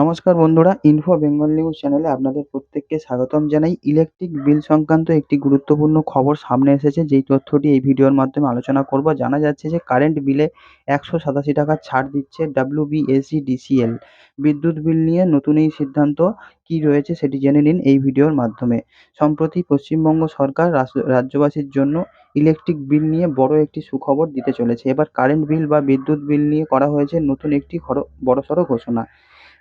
নমস্কার বন্ধুরা info Bengal news চ্যানেলে আপনাদের প্রত্যেককে স্বাগতম জানাই। ইলেকট্রিক বিল সংক্রান্ত একটি গুরুত্বপূর্ণ খবর সামনে এসেছে। যেই তথ্যটি এই ভিডিওর মাধ্যমে আলোচনা করব, জানা যাচ্ছে যে কারেন্ট বিলে একশো সাতাশি টাকা ছাড় দিচ্ছে ডাব্লিউবিএসি ডিসিএল বিদ্যুৎ বিল নিয়ে নতুন এই সিদ্ধান্ত কি রয়েছে সেটি জেনে নিন এই ভিডিওর মাধ্যমে। সম্প্রতি পশ্চিমবঙ্গ সরকার রাজ্যবাসীর জন্য ইলেকট্রিক বিল নিয়ে বড় একটি সুখবর দিতে চলেছে। এবার কারেন্ট বিল বা বিদ্যুৎ বিল নিয়ে করা হয়েছে নতুন একটি বড়সড় ঘোষণা।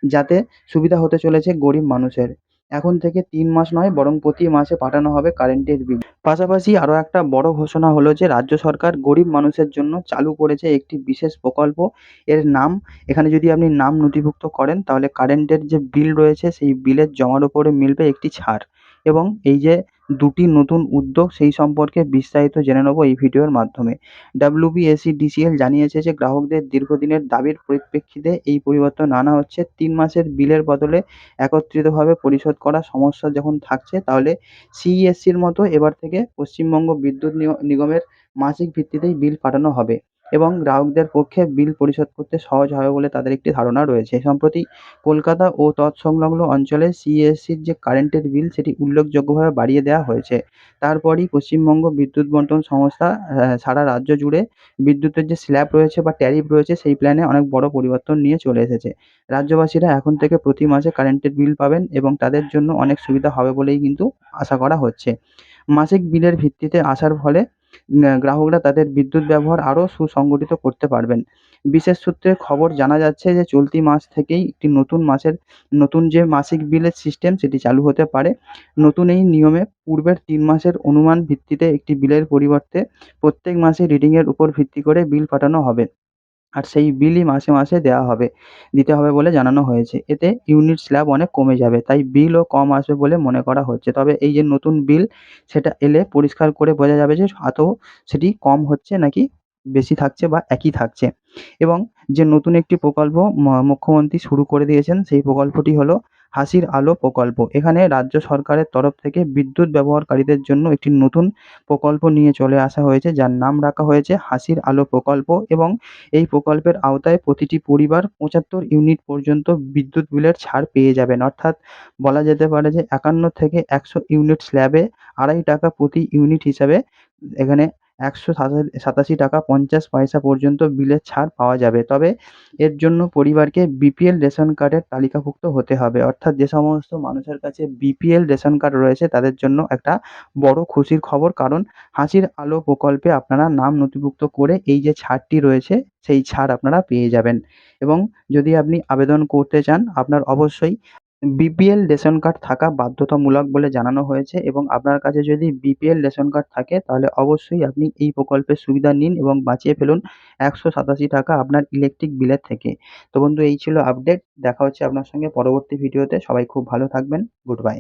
যাতে সুবিধা হতে চলেছে গরিব মানুষের। এখন থেকে তিন মাস নয়, বরং প্রতি মাসে পাঠানো হবে কারেন্টের বিল। পাশাপাশি আরও একটা বড় ঘোষণা হলো যে, রাজ্য সরকার গরিব মানুষের জন্য চালু করেছে একটি বিশেষ প্রকল্প। এর নাম, এখানে যদি আপনি নাম নথিভুক্ত করেন, তাহলে কারেন্টের যে বিল রয়েছে, সেই বিলের জমার উপরে মিলবে একটি ছাড়। এবং এই যে দুটি নতুন উদ্যোগ সেই সম্পর্কে বিস্তারিত জেনে নেব এই ভিডিওর মাধ্যমে। ডাব্লিউবিএসি-ডিসিএল জানিয়েছে যে, গ্রাহকদের দীর্ঘদিনের দাবির পরিপ্রেক্ষিতে এই পরিবর্তন আনা হচ্ছে। তিন মাসের বিলের বদলে একত্রিতভাবে পরিশোধ করার সমস্যা যখন থাকছে, তাহলে সিইএসসির মতো এবার থেকে পশ্চিমবঙ্গ বিদ্যুৎ নিগমের মাসিক ভিত্তিতেই বিল পাঠানো হবে। এবং গ্রাহকদের পক্ষে বিল পরিশোধ করতে সহজ হবে বলে তাদের একটি ধারণা রয়েছে। সম্প্রতি কলকাতা ও তৎসংলগ্ন অঞ্চলে সিএসসির যে কারেন্টের বিল, সেটি উল্লেখযোগ্যভাবে বাড়িয়ে দেওয়া হয়েছে। তারপরই পশ্চিমবঙ্গ বিদ্যুৎ বণ্টন সংস্থা সারা রাজ্য জুড়ে বিদ্যুতের যে স্ল্যাব রয়েছে বা ট্যারিফ রয়েছে, সেই প্ল্যানে অনেক বড় পরিবর্তন নিয়ে চলে এসেছে। রাজ্যবাসীরা এখন থেকে প্রতি মাসে কারেন্টের বিল পাবেন এবং তাদের জন্য অনেক সুবিধা হবে বলেই কিন্তু আশা করা হচ্ছে। মাসিক বিলের ভিত্তিতে আসার ফলে গ্রাহকরা তাদের বিদ্যুৎ ব্যবহার আরও সুসংগঠিত করতে পারবেন। বিশেষ সূত্রে খবর জানা যাচ্ছে যে, চলতি মাস থেকেই একটি নতুন মাসের, নতুন যে মাসিক বিলের সিস্টেম, সেটি চালু হতে পারে। নতুন এই নিয়মে পূর্বের তিন মাসের অনুমান ভিত্তিতে একটি বিলের পরিবর্তে প্রত্যেক মাসে রিডিংয়ের উপর ভিত্তি করে বিল পাঠানো হবে। আর সেই বিলই মাসে মাসে দেওয়া হবে। দিতে হবে বলে জানানো হয়েছে। এতে ইউনিট স্ল্যাব অনেক কমে যাবে, তাই বিলও কম আসবে বলে মনে করা হচ্ছে। তবে এই যে নতুন বিল, সেটা এলে পরিষ্কার করে বোঝা যাবে যে আদৌ সেটি কম হচ্ছে নাকি বেশি থাকছে বা একই থাকছে। এবং যে নতুন একটি প্রকল্প মুখ্যমন্ত্রী শুরু করে দিয়েছেন, সেই প্রকল্পটি হলো হাসির আলো প্রকল্প। এখানে রাজ্য সরকারের তরফ থেকে বিদ্যুৎ ব্যবহারকারীদের জন্য একটি নতুন প্রকল্প নিয়ে চলে আসা হয়েছে, যার নাম রাখা হয়েছে হাসির আলো প্রকল্প এবং এই প্রকল্পের আওতায় প্রতিটি পরিবার পঁচাত্তর ইউনিট পর্যন্ত বিদ্যুৎ বিলের ছাড় পেয়ে যাবেন। অর্থাৎ বলা যেতে পারে যে একান্ন থেকে একশো ইউনিট স্ল্যাবে আড়াই টাকা প্রতি ইউনিট হিসাবে এখানে একশো সাতাশি টাকা পঞ্চাশ পয়সা পর্যন্ত বিলের ছাড় পাওয়া যাবে। তবে এর জন্য পরিবারকে বিপিএল রেশন কার্ডের তালিকাভুক্ত হতে হবে। অর্থাৎ যে সমস্ত মানুষের কাছে বিপিএল রেশন কার্ড রয়েছে, তাদের জন্য একটা বড় খুশির খবর। কারণ হাসির আলো প্রকল্পে আপনারা নাম নথিভুক্ত করে এই যে ছাড়টি রয়েছে, সেই ছাড় আপনারা পেয়ে যাবেন। এবং যদি আপনি আবেদন করতে চান, আপনার অবশ্যই বিপিএল রেশন কার্ড থাকা বাধ্যতামূলক বলে জানানো হয়েছে এবং আপনার কাছে যদি বিপিএল রেশন কার্ড থাকে, তাহলে অবশ্যই আপনি এই প্রকল্পের সুবিধা নিন এবং বাঁচিয়ে ফেলুন একশো সাতাশি টাকা আপনার ইলেকট্রিক বিলের থেকে। তো বন্ধু, এই ছিল আপডেট দেখা হচ্ছে আপনার সঙ্গে পরবর্তী ভিডিওতে সবাই খুব ভালো থাকবেন। Good bye